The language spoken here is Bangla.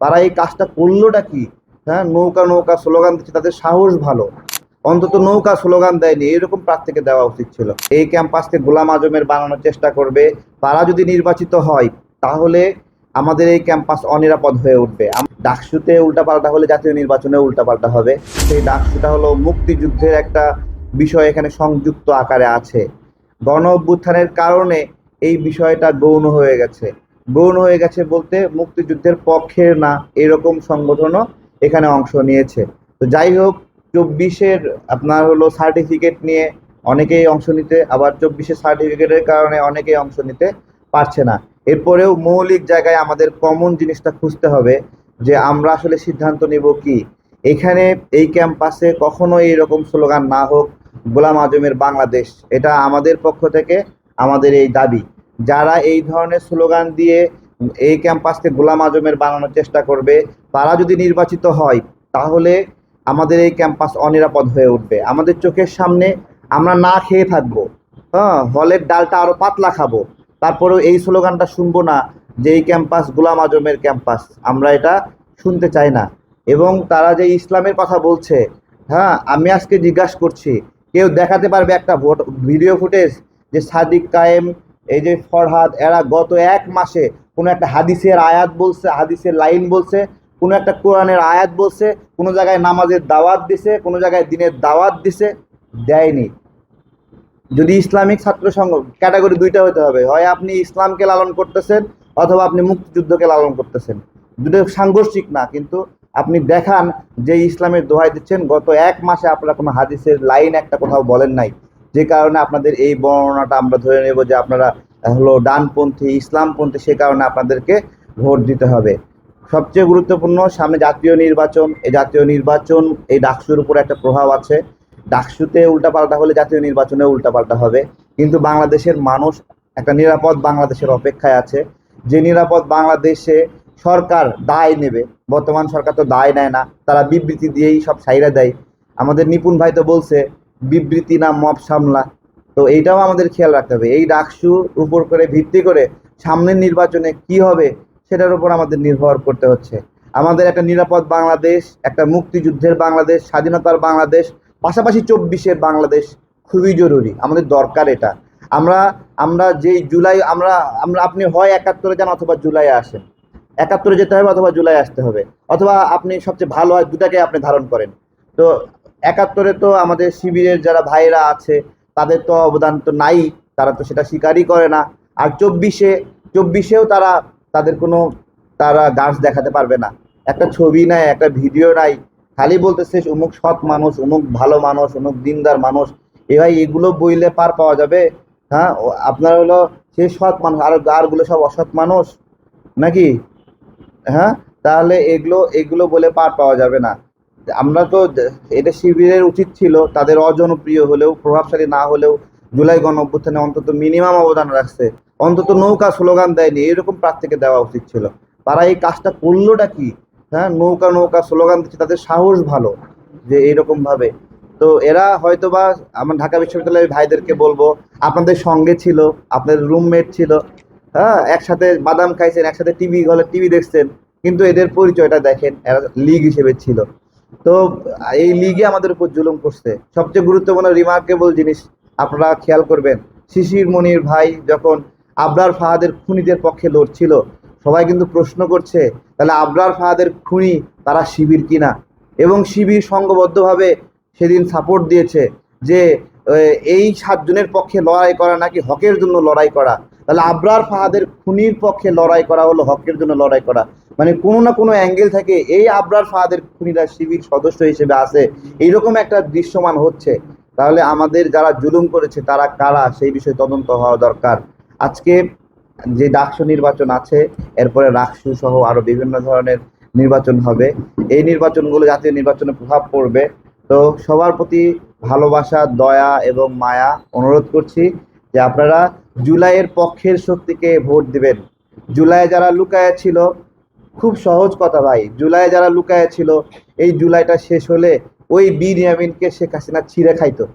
তারা এই কাজটা করলোটা কি? হ্যাঁ নৌকা নৌকা স্লোগান দিচ্ছে, তাদের সাহস ভালো। অন্তত নৌকা স্লোগান দেয়নি, এরকম প্রার্থীকে দেওয়া উচিত ছিল। এই ক্যাম্পাসকে গোলাম আজমের বানানোর চেষ্টা করবে, তারা যদি নির্বাচিত হয়, তাহলে আমাদের এই ক্যাম্পাস অনিরাপদ হয়ে উঠবে। ডাকসুতে উল্টাপাল্টা হলে জাতীয় নির্বাচনে উল্টাপাল্টা হবে। সেই ডাকসুটা হলো মুক্তিযুদ্ধের একটা বিষয় এখানে সংযুক্ত আকারে আছে। গণ অভ্যুত্থানের কারণে এই বিষয়টা গৌণ হয়ে গেছে। গৌণ হয়ে গেছে বলতে মুক্তিযুদ্ধের পক্ষের না, এরকম সংগঠনও এখানে অংশ নিয়েছে। তো যাই হোক, চব্বিশের আপনার হলো সার্টিফিকেট নিয়ে অনেকেই অংশ নিতে, আবার চব্বিশের সার্টিফিকেটের কারণে অনেকেই অংশ নিতে পারছে না। এরপরেও মৌলিক জায়গায় আমাদের কমন জিনিসটা খুঁজতে হবে যে আমরা আসলে সিদ্ধান্ত নিব কি? এখানে এই ক্যাম্পাসে কখনো এইরকম স্লোগান না হোক, গোলাম আজমের বাংলাদেশ। এটা আমাদের পক্ষ থেকে আমাদের এই দাবি। যারা এই ধরনের স্লোগান দিয়ে এই ক্যাম্পাসকে গোলাম আজমের বানানোর চেষ্টা করবে, তারা যদি নির্বাচিত হয়, তাহলে আমাদের এই ক্যাম্পাস অনিরাপদ হয়ে উঠবে। আমাদের চোখের সামনে আমরা না খেয়ে থাকব। হ্যাঁ হলের ডালটা আরও পাতলা খাব। তারপরেও এই স্লোগানটা শুনব না যে এই ক্যাম্পাস গোলাম আজমের ক্যাম্পাস। আমরা এটা শুনতে চাই না। এবং তারা যে ইসলামের কথা বলছে হ্যাঁ আমি আজকে জিজ্ঞাসা করছি, কেউ দেখাতে পারবে একটা ভোট ভিডিও ফুটেজ যে সাদিক কায়েম এই যে ফরহাদ, এরা গত এক মাসে কোনো একটা হাদিসের আয়াত বলছে, হাদিসের লাইন বলছে, কোনো একটা কোরআনের আয়াত বলছে, কোনো জায়গায় নামাজের দাওয়াত দিছে, কোনো জায়গায় দিনের দাওয়াত দিছে, দেয়নি। যদি ইসলামিক ছাত্র সংঘ, ক্যাটাগরি দুইটা হতে হবে। হয় আপনি ইসলামকে লালন করতেছেন, অথবা আপনি মুক্তিযুদ্ধকে লালন করতেছেন। দুটো সাংঘর্ষিক না, কিন্তু আপনি দেখান যে ইসলামের দোহাই দিচ্ছেন, গত এক মাসে আপনারা কোনো হাদিসের লাইন একটা কোথাও বলেন নাই। যে কারণে আপনাদের এই বর্ণনাটা আমরা ধরে নেব যে আপনারা হলো ডানপন্থী, ইসলামপন্থী, সে কারণে আপনাদেরকে ভোট দিতে হবে। সবচেয়ে গুরুত্বপূর্ণ, সামনে জাতীয় নির্বাচন, এই জাতীয় নির্বাচন, এই ডাকসুর উপর একটা প্রভাব আছে। ডাকসুতে উল্টাপাল্টা হলে জাতীয় নির্বাচনে উল্টাপাল্টা হবে। কিন্তু বাংলাদেশের মানুষ একটা নিরাপদ বাংলাদেশের অপেক্ষায় আছে। যে নিরাপদ বাংলাদেশে সরকার দায় নেবে, বর্তমান সরকার তো দায় নেয় না, তারা বিবৃতি দিয়েই সব সাইরা দেয়। আমাদের নিপুণ ভাই তো বলছে বিবৃতি না মব সামলা। তো এইটাও আমাদের খেয়াল রাখতে হবে। এই ডাকসু উপর করে ভিত্তি করে সামনের নির্বাচনে কি হবে সেটার উপর আমাদের নির্ভর করতে হচ্ছে। আমাদের একটা নিরাপদ বাংলাদেশ, একটা মুক্তিযুদ্ধের বাংলাদেশ, স্বাধীনতার বাংলাদেশ, পাশাপাশি চব্বিশের বাংলাদেশ খুবই জরুরি। আমাদের দরকার এটা। আমরা আমরা যেই জুলাই, আমরা আমরা, আপনি হয় একাত্তরে যান অথবা জুলাই আসেন। একাত্তরে যেতে হবে অথবা জুলাই আসতে হবে। অথবা আপনি সবচেয়ে ভালো হয় দুটাকে আপনি ধারণ করেন। তো একাত্তরে তো আমাদের শিবিরের যারা ভাইরা আছে, তাদের তো অবদান তো নাই, তারা তো সেটা স্বীকারই করে না। আর চব্বিশে, চব্বিশেও তারা, তাদের কোনো, তারা গাছ দেখাতে পারবে না। একটা ছবি নাই, একটা ভিডিও নাই। খালি বলতেছে, অমুক সৎ মানুষ, অমুক ভালো মানুষ, অমুক দিনদার মানুষ। এ ভাই এগুলো বইলে পার পাওয়া যাবে? হ্যাঁ আপনার হলো সে সৎ মানুষ, আর আরগুলো সব অসৎ মানুষ? নাকি? হ্যাঁ তাহলে এগুলো এগুলো বলে পার পাওয়া যাবে না। আমরা তো এটা শিবিরের উচিত ছিল, তাদের অজনপ্রিয় হলেও, প্রভাবশালী না হলেও জুলাই গণ অভ্যুত্থানে অন্তত মিনিমাম অবদান রাখছে। অন্তত নৌকা স্লোগান দেয়নি, এরকম প্রার্থীকে দেওয়া উচিত ছিল। তারা এই কাজটা করলোটা কি? হ্যাঁ নৌকা নৌকা স্লোগান দিচ্ছে, তাদের সাহস ভালো যে এইরকম ভাবে তো এরা হয়তো বা আমার ঢাকা বিশ্ববিদ্যালয়ের ভাইদেরকে বলব, আপনাদের সঙ্গে ছিল, আপনাদের রুমমেট ছিল হ্যাঁ একসাথে বাদাম খাইছেন, একসাথে টিভি হলে টিভি দেখছেন, কিন্তু এদের পরিচয়টা দেখেন, এরা লিগ হিসেবে ছিল। তো এই লিগে আমাদের উপর জুলুম করছে। সবচেয়ে গুরুত্বপূর্ণ রিমার্কেবল জিনিস আপনারা খেয়াল করবেন, শিশির মনির ভাই যখন আবরার ফাহাদের খুনিদের পক্ষে লড়ছিল, সবাই কিন্তু প্রশ্ন করছে, তাহলে আবরার ফাহাদের খুনি তারা শিবির কিনা? এবং শিবির সংঘবদ্ধভাবে সেদিন সাপোর্ট দিয়েছে যে এই সাতজনের পক্ষে লড়াই করা নাকি হকের জন্য লড়াই করা? তাহলে আবরার ফাহাদের খুনির পক্ষে লড়াই করা হলো, হকের জন্য লড়াই করা। মানে কোনো না কোনো অ্যাঙ্গেল থেকে এই আবরার ফাহাদের খুনিরা শিবির সদস্য হিসেবে আছে এইরকম একটা দৃশ্যমান হচ্ছে। তাহলে আমাদের যারা জুলুম করেছে, তারা কারা? সেই বিষয়ে তদন্ত হওয়া দরকার। আজকে যে ডাকসু নির্বাচন আছে, এরপরে রাকসু সহ আরও বিভিন্ন ধরনের নির্বাচন হবে। এই নির্বাচনগুলো জাতীয় নির্বাচনে প্রভাব পড়বে। তো সবার প্রতি ভালোবাসা, দয়া এবং মায়া অনুরোধ করছি যে আপনারা জুলাইয়ের পক্ষের শক্তিকে ভোট দিবেন। জুলাইয়ে যারা লুকায় ছিল, খুব সহজ কথা ভাই, জুলাইয়ে যারা লুকায় ছিল, এই জুলাইটা শেষ হলে ওই বি ইয়ামিনকে শেখ হাসিনা ছিঁড়ে খাইতো।